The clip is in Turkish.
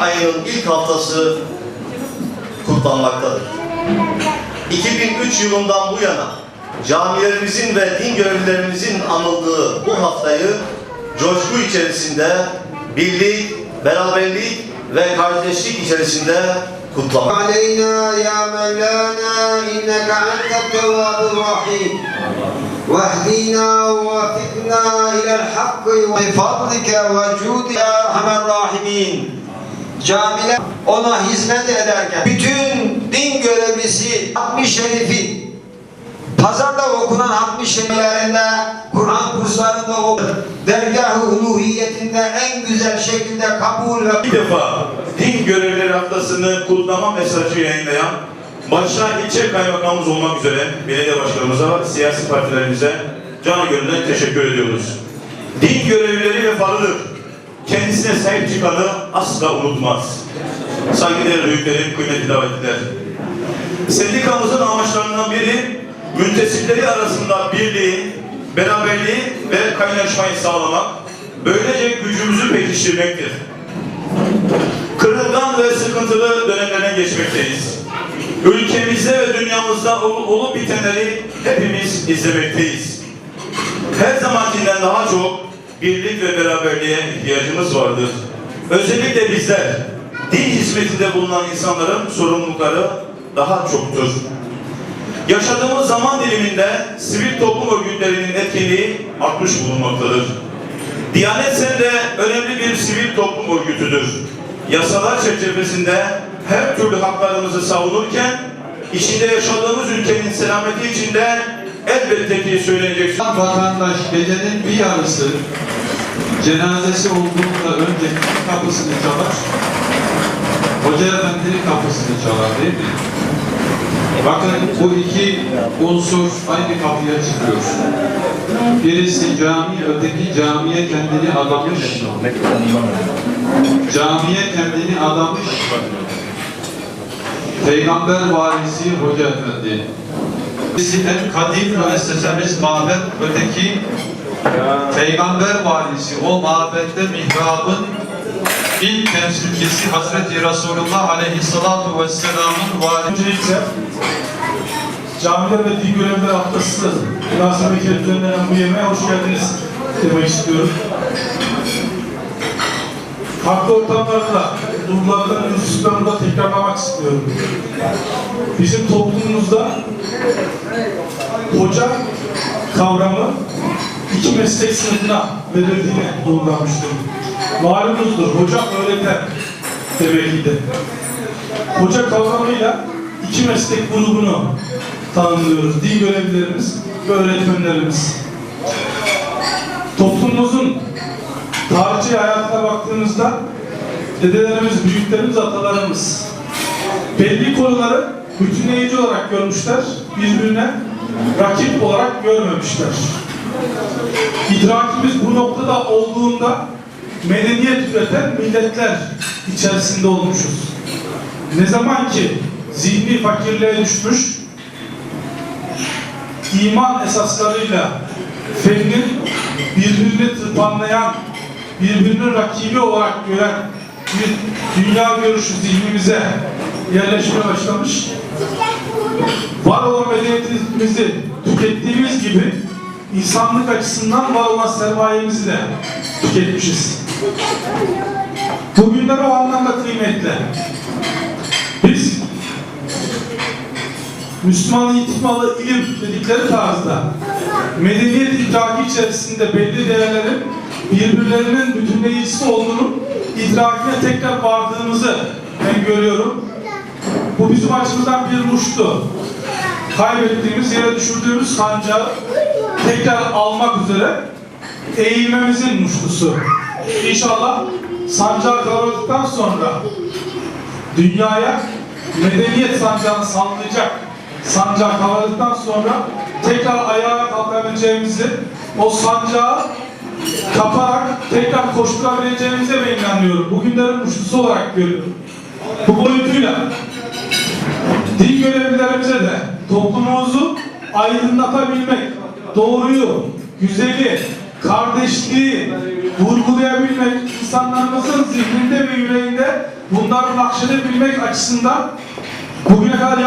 ayının ilk haftası kutlanmaktadır. 2003 yılından bu yana camilerimizin ve din görevlilerimizin anıldığı bu haftayı coşku içerisinde birlik, beraberlik ve kardeşlik içerisinde kutlamak. علينا يا مولانا إنك أنت التواب الرحيم واهدنا ووفقنا إلى الحق بفضلك وجودك يا أرحم الراحمين Camiler ona hizmet ederken bütün din görevlisi Hatmi Şerifi Pazarda okunan hatmi şeriflerinde, Kur'an kurslarında o dergah-ı uluhiyetinde en güzel şekilde kabul ve Bir defa din görevlileri haftasını kutlama mesajı yayınlayan başta ilçe kaymakamımız olmak üzere belediye başkanımıza ve siyasi partilerimize canı gönülden teşekkür ediyoruz. Din görevlileri vefalıdır. Kendisine sahip çıkanı asla unutmaz. Saygıdeğer büyüklerim, kıymetli davetliler. Sendikamızın amaçlarından biri müntesipleri arasında birliği, beraberliği ve kaynaşmayı sağlamak, böylece gücümüzü pekiştirmektir. Kırılgan ve sıkıntılı dönemlerden geçmekteyiz. Ülkemizde ve dünyamızda ol- olup bitenleri hepimiz izlemekteyiz. Her zamankinden daha çok birlik ve beraberliğe ihtiyacımız vardır. Özellikle bizler, din hizmetinde bulunan insanların sorumlulukları daha çoktur. Yaşadığımız zaman diliminde sivil toplum örgütlerinin etkinliği artmış bulunmaktadır. Diyanet Sen de önemli bir sivil toplum örgütüdür. Yasalar çerçevesinde her türlü haklarımızı savunurken içinde yaşadığımız ülkenin selameti içinde elbette ki söylenecek söz- Vatandaş gecenin bir yarısı cenazesi olduğunda önce kapısını çalar, Hoca Efendi'nin kapısını çalar değil mi? Bakın bu iki unsur aynı kapıya çıkıyor. Birisi cami, öteki camiye kendini adamış. Camiye kendini adamış. Peygamber varisi Hoca Efendi. En kadim müessesemiz mabet, öteki Peygamber varisi. O mabette mihrabın ilk temsilcisi Hazreti Resulullah Aleyhissalatu Vesselam'ın varisi. Öncelikle Camiler ve Din Görevlileri Haftası münasebeti düzenlenen bu yemeğe hoş geldiniz demek istiyorum. Farklı ortamlarda durumlardan hususlarını da tekrarlamak istiyorum. Bizim toplumumuzda hoca kavramı iki meslek sınıfına verildiğini vurgulamıştır. Malumunuzdur, hoca öğreten demekiydi. Hoca kavramıyla iki meslek grubunu tanımlıyoruz. Din görevlilerimiz ve öğretmenlerimiz. Toplumumuzun tarihi hayatına baktığımızda dedelerimiz, büyüklerimiz, atalarımız belli konuları bütünleyici olarak görmüşler, birbirine rakip olarak görmemişler. İdrakimiz bu noktada olduğunda medeniyet üreten milletler içerisinde olmuşuz. Ne zaman ki zihni fakirliğe düşmüş, iman esaslarıyla fennin birbirini tırpanlayan, birbirinin rakibi olarak gören bir dünya görüşü zihnimize yerleşmeye başlamış. Var olan medeniyetimizi tükettiğimiz gibi insanlık açısından var olan sermayemizi de tüketmişiz. Bugünler o anlamda kıymetli. Biz Müslüman itimalı ilim dedikleri tarzda medeniyet idraki içerisinde belli değerlerin birbirlerinin bütünleyicisi olduğunu idrakine tekrar vardığımızı ben görüyorum. Bu bizim açımızdan bir muştu. Kaybettiğimiz, yere düşürdüğümüz sancağı tekrar almak üzere eğilmemizin muştusu. İnşallah sancağı kavradıktan sonra dünyaya medeniyet sancağını sallayacak sancağı kavradıktan sonra tekrar ayağa kalkabileceğimizi, o sancağı kaparak tekrar koşturabileceğimize ben inanıyorum. Bugünlerin muştusu olarak görüyorum. Bu boyutuyla din görevlilerimize de toplumumuzu aydınlatabilmek, doğruyu, güzeli, kardeşliği vurgulayabilmek, insanlarımızın zihninde ve yüreğinde bunların nakşedebilmek açısından bugüne kadar